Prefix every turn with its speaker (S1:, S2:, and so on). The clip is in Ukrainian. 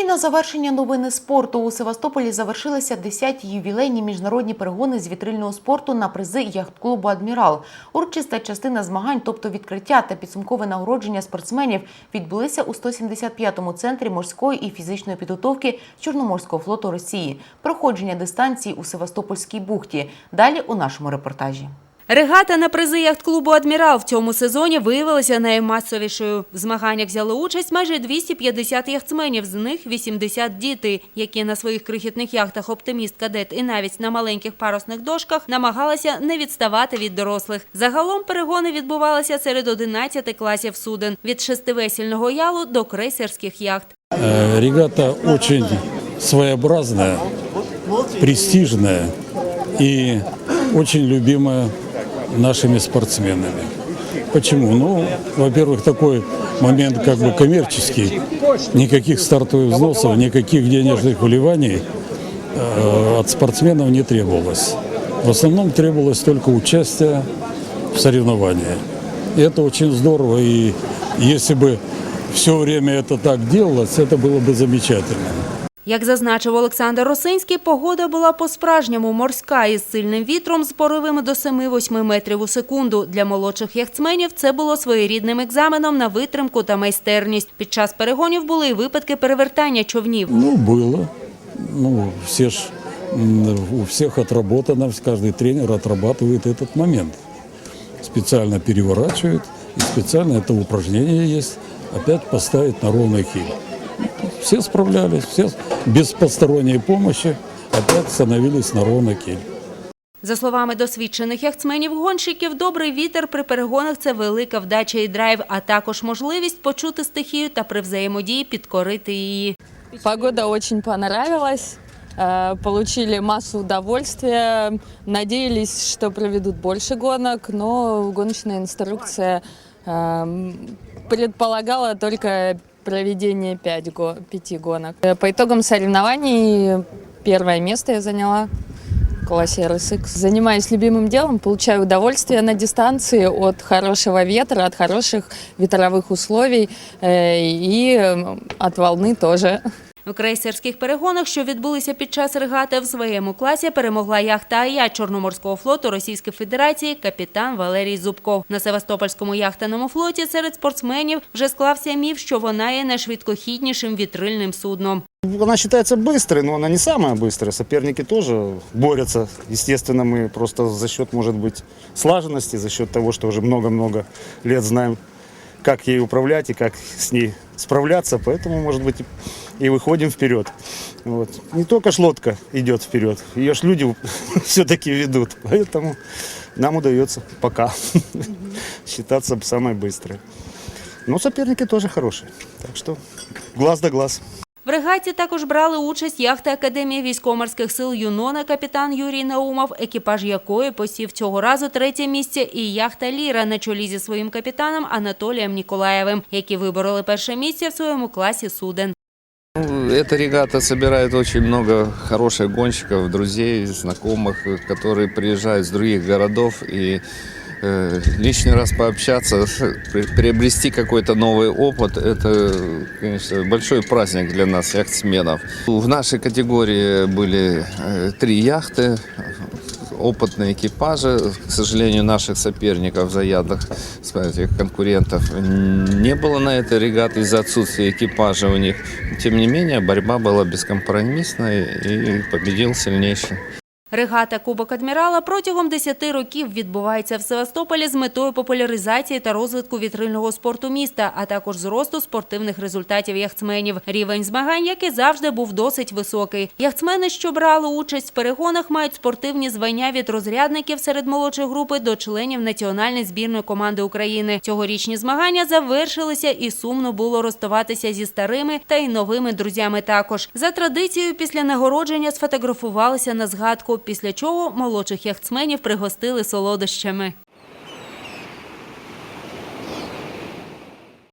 S1: І на завершення новини спорту у Севастополі завершилися 10-ті ювілейні міжнародні перегони з вітрильного спорту на призи яхт-клубу Адмірал. Урочиста частина змагань, тобто відкриття та підсумкове нагородження спортсменів, відбулися у 175-му центрі морської і фізичної підготовки Чорноморського флоту Росії. Проходження дистанції у Севастопольській бухті. Далі у нашому репортажі.
S2: Регата на призи яхт-клубу Адмірал в цьому сезоні виявилася наймасовішою. В змаганнях взяли участь майже 250 яхтсменів, з них 80 діти, які на своїх крихітних яхтах Оптиміст, Кадет і навіть на маленьких парусних дошках намагалися не відставати від дорослих. Загалом перегони відбувалися серед 11 класів суден від шестивесільного ялу до крейсерських яхт.
S3: Э, Регата очень своеобразная, престижная и очень любимая нашими спортсменами. Почему? Ну, во-первых, такой момент как бы коммерческий. Никаких стартовых взносов, никаких денежных вливаний э, от спортсменов не требовалось. В основном требовалось только участие в соревновании. И это очень здорово. И если бы все время это так делалось, это было бы замечательно.
S2: Як зазначив Олександр Росинський, погода була по-справжньому морська із сильним вітром з поривами до 7-8 метрів у секунду. Для молодших яхтсменів це було своєрідним екзаменом на витримку та майстерність. Під час перегонів були й випадки перевертання човнів.
S3: Ну, было. Ну, все ж, м, у всех отработано, каждый тренер отрабатывает этот момент. Специально переворачивает, и специально это упражнение есть, опять поставить на ровный хиль. Все справлялись, все без посторонней помощи опять становились на ровный киль.
S2: За словами досвідчених яхтсменів-гонщиків, добрий вітер при перегонах це велика вдача і драйв, а також можливість почути стихію та при взаємодії підкорити її.
S4: Погода очень понравилась. э, Получили массу удовольствия. Надеялись, что проведут больше гонок, но гоночная инструкция эм, предполагала только проведение 5, го, пяти гонок. Э, По итогам соревнований первое место я заняла в классе RSX. Занимаюсь любимым делом, получаю удовольствие на дистанции от хорошего ветра, от хороших ветровых условий э, и э, от волны тоже.
S2: У крейсерських перегонах, що відбулися під час регати, в своєму класі перемогла яхта «Ая» Чорноморського флоту Російської Федерації капітан Валерій Зубков. На Севастопольському яхтаному флоті серед спортсменів вже склався міф, що вона є найшвидкохіднішим вітрильним судном.
S5: Она считается быстрой, но она не самая быстрая. Соперники тоже борются. Естественно, мы просто за счет, может быть, слаженности, за счет того, что уже много-много лет знаем, как ей управлять и как с ней справляться. Поэтому, может быть, и выходим вперед. Вот. Не только ж лодка идет вперед, ее ж люди все-таки ведут. Поэтому нам удается пока считаться самой быстрой. Но соперники тоже хорошие. Так что глаз да глаз.
S2: В регаті також брали участь яхта Академії військово-морських сил Юнона, капітан Юрій Наумов, екіпаж якої посів цього разу третє місце, і яхта Ліра на чолі зі своїм капітаном Анатолієм Ніколаєвим, які вибороли перше місце в своєму класі суден.
S6: Ну, Эта регата собирает очень много хороших гонщиков, друзей, знакомых, э, которые приезжают с других городов и э, лишний раз пообщаться, при- приобрести какой-то новый опыт, это, конечно, большой праздник для нас, яхтсменов. В нашей категории были э, три яхты, опытные экипажи. К сожалению, наших соперников, заядлых сказать, конкурентов не было на этой регате из-за отсутствия экипажа у них. Тем не менее, борьба была бескомпромиссной и победил сильнейший.
S2: Регата Кубок Адмірала протягом 10 років відбувається в Севастополі з метою популяризації та розвитку вітрильного спорту міста, а також зросту спортивних результатів яхтсменів. Рівень змагань, який завжди був досить високий. Яхтсмени, що брали участь в перегонах, мають спортивні звання від розрядників серед молодшої групи до членів національної збірної команди України. Цьогорічні змагання завершилися і сумно було розставатися зі старими та й новими друзями. Також за традицією, після нагородження сфотографувалися на згадку. Після чого молодших яхтсменів пригостили солодощами.